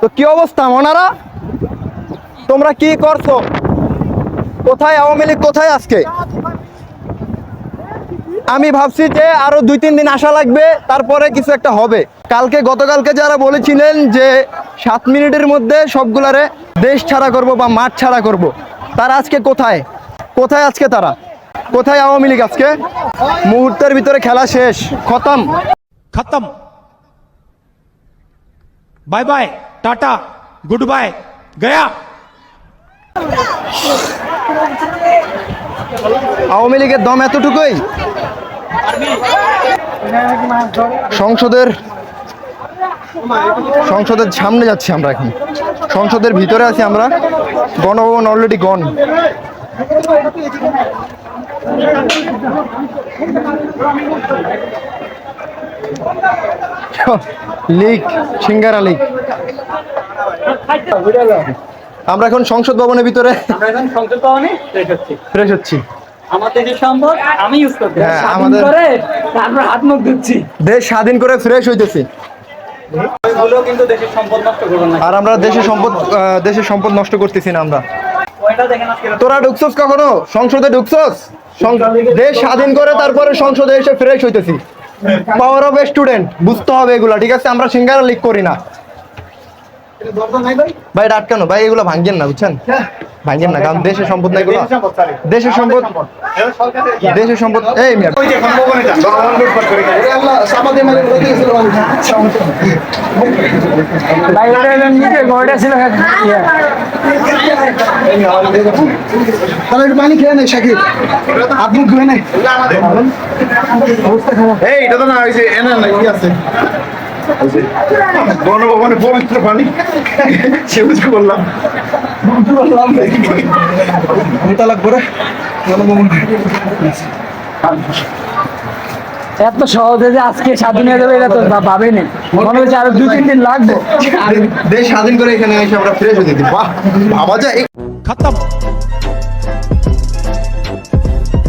তো কি অবস্থা, মনারা? তোমরা কি করছ? কোথায় আওয়ামী লীগ, কোথায় আজকে? আমি ভাবছি যে আরও দুই তিন দিন আসা লাগবে, তারপরে কিছু একটা হবে। কালকে, গতকালকে যারা বলেছিলেন যে সাত মিনিটের মধ্যে সবগুলারে দেশ ছাড়া করব বা মাঠ ছাড়া করব। তারা আজকে কোথায়? কোথায় আজকে তারা? কোথায় আওয়ামী লীগ আজকে? মুহূর্তের ভিতরে খেলা শেষ, খতম। খতম। Bye bye tata good bye गया আওয়ামী লীগের দম এতটুকুই সংসদের সংসদের সামনে যাচ্ছি আমরা এখন সংসদের ভিতরে আছি আমরা গণভবন অলরেডি গন লীগ সিঙ্গারা লীগ। আমরা এখন সংসদ ভবনের ভিতরে আমরা এখন সংযুক্ত ভবনে ফ্রেশ হচ্ছি। ফ্রেশ হচ্ছি। আমার দেশের সম্পদ আমি ইউজ করতে হ্যাঁ, আমাদের- করে তারপর হাত মুখ ধুচ্ছি। দেশ স্বাধীন করে ফ্রেশ হইতেছি। কিন্তু দেশের সম্পদ নষ্ট না। আর আমরা দেশের সম্পদ দেশের সম্পদ নষ্ট করতেছি না আমরা। তোরা ঢুকছস কখনো? সংসদে ঢুকছস? দেশ স্বাধীন করে তারপরে সংসদে এসে ফ্রেশ হইতেছি। পাওয়ার অফ স্টুডেন্ট বুঝতে হবে এগুলা ঠিক আছে? আমরা সিঙ্গারা লিক করি না। ভাই? আটকানো। ভাই এগুলো ভাঙ্গেন না বুঝছেন? ভাঙ্গেন না কারণ দেশের সম্পদ না এগুলো। দেশের সম্পদ দেশের সম্পদ এই মিয়া। ঘরটা ছিল। তাহলে একটু পানি খেয়ে নেই শাকিব। হাত মুখ ধুয়ে নেই এটা তো না না কি আছে? এত সহজে যে আজকে স্বাধীন হয়ে যাবে এটা তো ভাবেনি নেই। আরও দুই তিন দিন লাগবে। দেশ স্বাধীন করে এখানে এসে আমরা ফ্রেশ হতে দিই যায়।